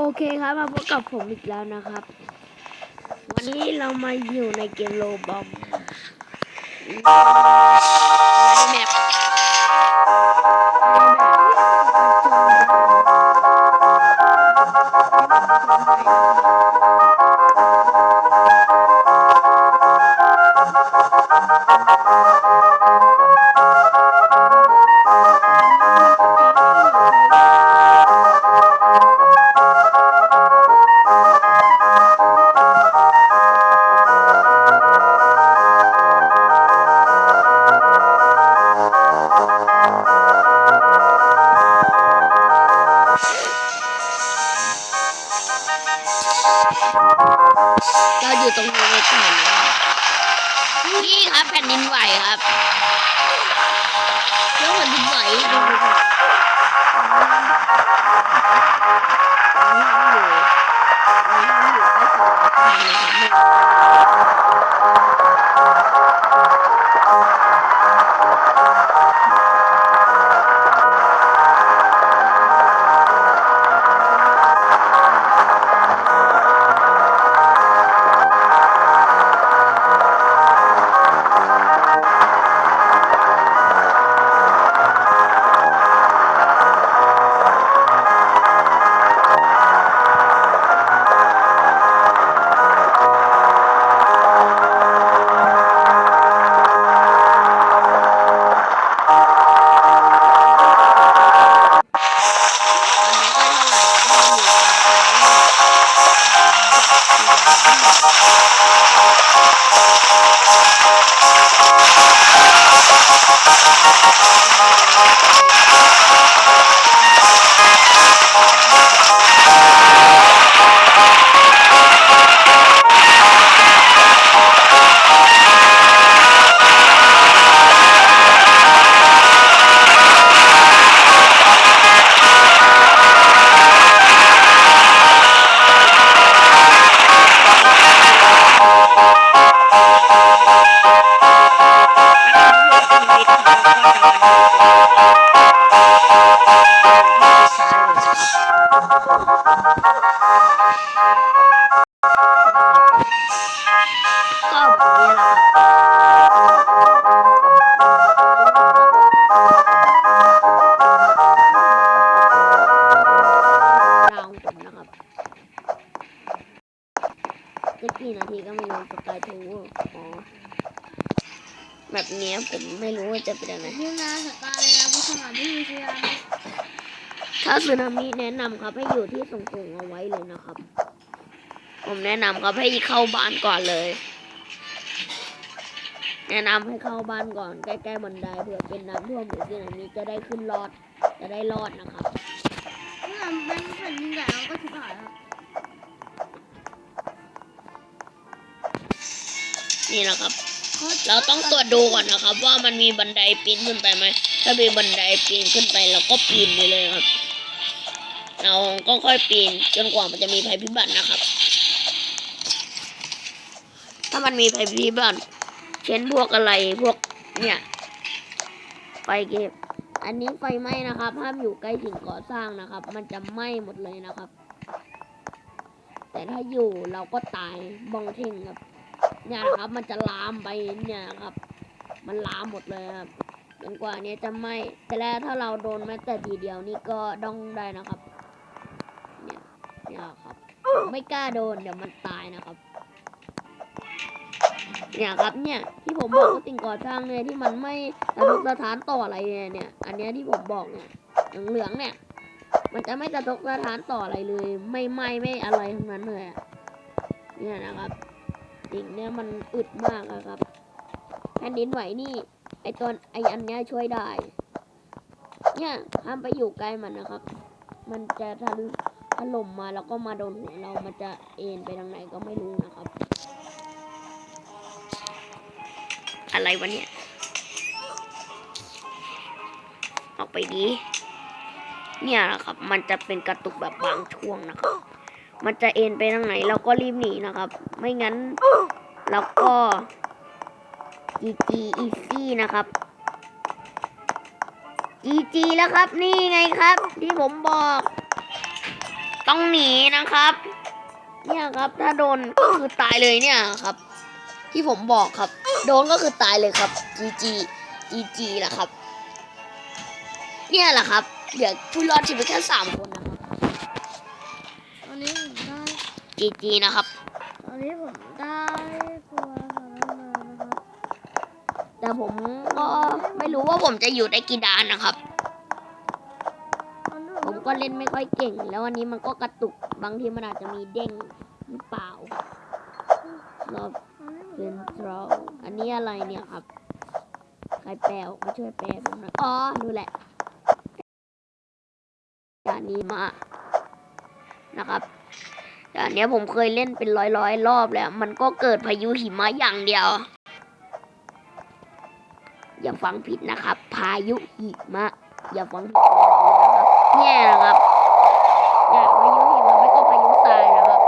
โอเคครับมาพบกับผมอีกแล้วนะครับ วันนี้เรามาอยู่ในเกมโลบอกในแมป เราอยู่ตรงนี้ก่อนนี่ครับแผ่นดินไหวครับเรื่องแผ่นดินไหวดูครั ก็แบบนี้แหละครับราวผมนะครับจะกี่นาทีก็ไม่รู้สกายทูอ๋อแบบนี้ผมไม่รู้ว่าจะเป็นยังไงนี่นสตาร์เลยนะผู้สมัครที่มีเชียร์ ถ้าสึนามิแนะนำครับให้อยู่ที่สูงๆเอาไว้เลยนะครับ ผมแนะนำครับให้เข้าบ้านก่อนเลย แนะนำให้เข้าบ้านก่อนใกล้ๆบันไดเผื่อเป็นน้ำท่วมหรือสึนามิจะได้ขึ้นรอดจะได้รอดนะครับนี่มันแผ่นดินใหญ่เราก็ชิบหายครับนี่นะครับ เราต้องตรวจดูก่อนนะครับ ว่ามันมีบันไดปีนขึ้นไปไหม ถ้ามีบันไดปีนขึ้นไปเราก็ปีนไปเลยครับ เราก็ค่อยปีนจนกว่ามันจะมีภัยพิบัตินะครับ ถ้ามันมีภัยพิบัติเช่นพวกอะไรพวกเนี่ยไฟเก็บ อันนี้ไฟไหม้นะครับ ห้ามอยู่ใกล้สิ่งก่อสร้างนะครับ มันจะไหม้หมดเลยนะครับ แต่ถ้าอยู่เราก็ตายบองเท่งครับ เนี่ยนะครับ มันจะลามไปเนี่ยครับ มันลามหมดเลยครับจนกว่านี้จะไหม้แต่แล้วถ้าเราโดนแม้แต่ทีเดียวนี่ก็ต้องได้นะครับ เนี่ยเนี่ยครับ ไม่กล้าโดนเดี๋ยวมันตายนะครับ เนี่ยครับเนี่ยที่ผมบอกว่าสิ่งก่อสร้างเนี่ยที่มันไม่สะทกสะท้านต่ออะไรเนี่ยเนี่ย อันเนี้ยที่ผมบอกเนี่ยเหลืองๆเนี่ย มันจะไม่สะทกสะท้านต่ออะไรเลย ไม่ไหม้ไม่อะไรทั้งนั้นเลยอะเนี่ยนะครับสิ่งเนี้ยมันอึดมากอะครับแผ่นดินไหวนี่ ไอตัวไออันเนี้ยช่วยได้ เนี่ยห้ามไปอยู่ใกล้มันนะครับ มันจะทะลุ ถล่มมาแล้วก็มาโดนหัวเรามันจะเอ็นไปทางไหนก็ไม่รู้นะครับ อะไรวะเนี่ย ออกไปดี เนี่ยนะครับ มันจะเป็นกระตุกแบบบางช่วงนะครับ มันจะเอ็นไปทางไหนเราก็รีบหนีนะครับ ไม่งั้นเราก็ GG easy นะครับ GG แล้วครับ นี่ไงครับ ที่ผมบอก ต้องหนีนะครับ เนี่ยครับถ้าโดนก็คือตายเลยเนี่ยครับ ที่ผมบอกครับ โดนก็คือตายเลยครับ GG GG แหละครับ เนี่ยแหละครับเหลือผู้รอดชีวิตแค่สามคนนะครับตอนนี้ผมได้ GG นะครับตอนนี้ผมได้ตัวสารมานะครับแต่ผมก็ไม่รู้ว่าผมจะอยู่ได้กี่ดานนะครับตอนนี้ผม ก็เล่นไม่ค่อยเก่ง แล้ววันนี้มันก็กระตุก บางทีมันอาจจะมีเด้งหรือเปล่ารอบตอนนี้ผมเซนทรัลอันนี้อะไรเนี่ยครับ ใครแปลกมาช่วยแปลผมหน่อยอ๋อดูแหละด่านนี้มานะครับด่านนี้ผมเคยเล่นเป็นร้อยร้อยรอบแล้ว มันก็เกิดพายุหิมะอย่างเดียว อย่าฟังผิดนะครับ พายุหิมะ อย่าฟังผิด นะครับเนี่ยนะครับเนี่ยพายุหิมะไม่ก็พายุทรายนะครับ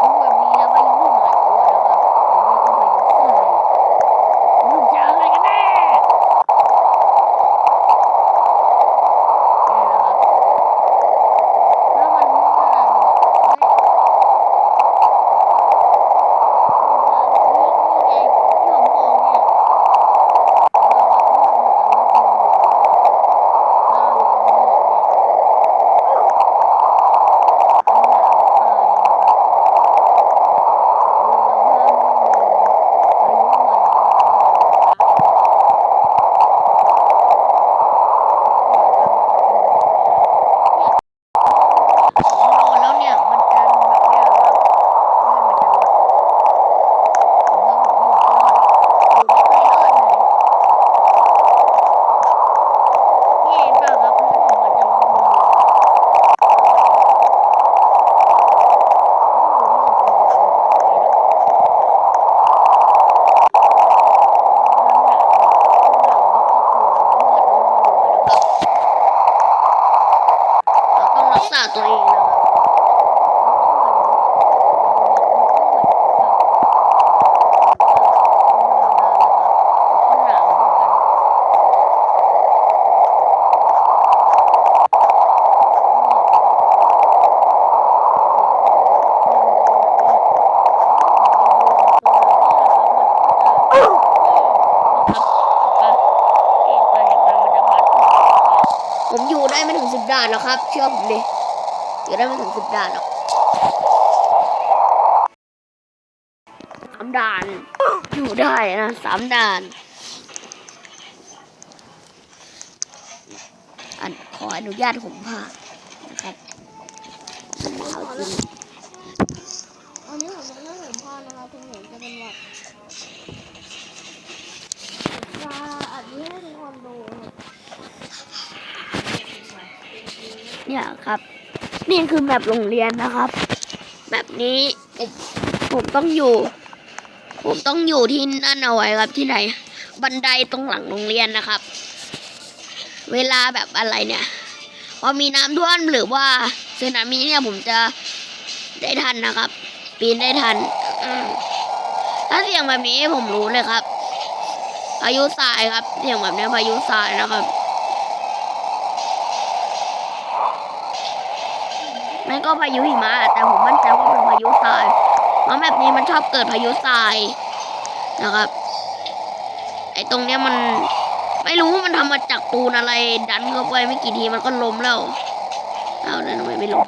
รู้แบบนี้แล้วพายุหิมะตัวนะครับหรือไม่ก็พายุทรายมันจะอะไรกันแน่เนี่ยนะครับถ้ามันขนาดนี้นี่ไงที่ผมบอกเนี่ย แล้วเนี่ยมันจะแบบเนี้ยครับเลือดมันจะลดผมว่าผมอยู่รอดอยู่ไม่เคยรอดเลยนี่เห็นเปล่าครับเลือดผมมันจะลดลงเราต้องรักษาตัวเองนะครับมันก็เหมือนมันธรรมดาแหละครับมันก็หนาวเหมือนกันผมอยู่ ได้ไม่ถึงสิบด่านหรอกครับ เชื่อผมดิอยู่ได้ไม่ถึงสิบด่านหรอกสามด่าน อยู่ได้นะสามด่านอันขออนุญาตผมผ่านนะครับเอาจริงตอนนี้ผมไม่เห็นพ่อนะครับคุณเห็นจะเป็นหวัดจะอัดนี้ให้ทุกคนดู เนี่ยครับ นี่คือแมปโรงเรียนนะครับ แบบนี้ผมผมต้องอยู่ ผมต้องอยู่ที่นั่นเอาไว้ครับที่ไหน บันไดตรงหลังโรงเรียนนะครับ เวลาแบบอะไรเนี่ยพอมีน้ำท่วมหรือว่าสึนามิเนี่ยผมจะได้ทันนะครับ ปีนได้ทันถ้าเสียงแบบนี้ผมรู้เลยครับพายุทรายครับเสียงแบบนี้พายุทรายนะครับ ไม่ก็พายุหิมะแต่ผมมั่นใจว่าเป็นพายุทรายเพราะแบบนี้มันชอบเกิดพายุทรายนะครับ ไอ้ตรงเนี้ยมันไม่รู้ว่ามันทำมาจากปูนอะไร ดันเข้าไปไม่กี่ทีมันก็ล้มแล้วเอาแล้วทำไมไม่ล้ม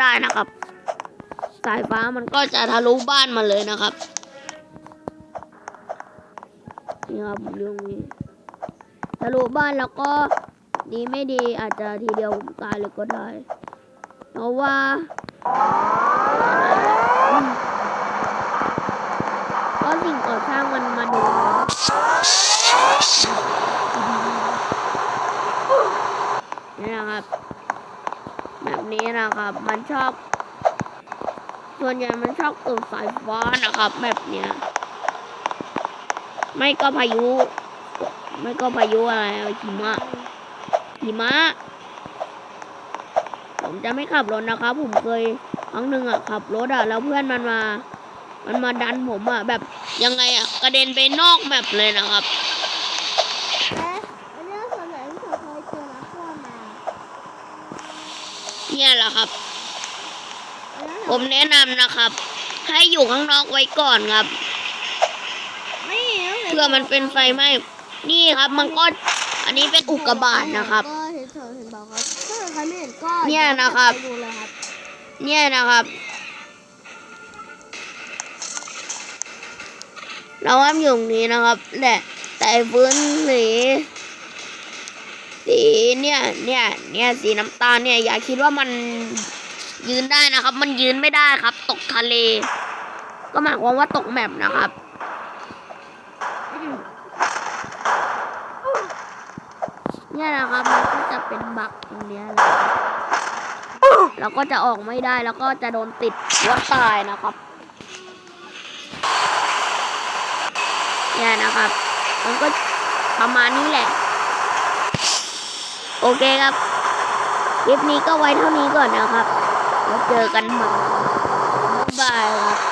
ได้นะครับ สายฟ้ามันก็จะทะลุบ้านมาเลยนะครับนี่ครับเรื่องนี้ทะลุบ้านแล้วก็ดีไม่ดีอาจจะทีเดียวผมตายเลยก็ได้เพราะว่าก็สิ่งก่อสร้างมันมาดูนี่นะครับ นี้นะครับ มันชอบ ส่วนใหญ่มันชอบเกิดสายฟ้านะครับ แบบเนี้ย ไม่ก็พายุ ไม่ก็พายุอะไรหิมะหิมะ ผมจะไม่ขับรถนะครับ ผมเคยครั้งหนึ่งอะขับรถอะแล้วเพื่อนมันมา มันมาดันผมอะแบบยังไงอะกระเด็นไปนอกแมปเลยนะครับ และอันนี้ส่วนใหญ่ที่เธอเคยเจอน้ำท่วมมา เนี่ยแหละครับอันนั้นผมแนะนำนะครับ ให้อยู่ข้างนอกไว้ก่อนครับไม่เพื่อมันเป็นไฟไหม้นี่ครับ มันก็อันนี้เป็นอุกกาบาตนะครับก็เห็นเธอเห็นบอกครับถ้าใครไม่เห็นก็เนี่ยนะครับไปดูเลยครับ เนี่ยนะครับ เราห้ามอยู่ตรงนี้นะครับแหละแต่ไอ้ฟื้น สีเนี่ยเนี่ยเนี่ยสีน้ำตาลเนี่ย อย่าคิดว่ามันยืนได้นะครับ มันยืนไม่ได้ครับ ตกทะเล ก็หมายความว่าตกแมปนะครับเนี่ยนะครับมันก็จะเป็นบักตรงเนี้ยและครับเราก็จะออกไม่ได้แล้วก็จะโดนติดหัวตายนะครับเนี่ยนะครับ มันก็ประมาณนี้แหละ โอเคครับคลิปนี้ก็ไว้เท่านี้ก่อนนะครับแล้วเจอกันใหม่บ๊ายบายครับ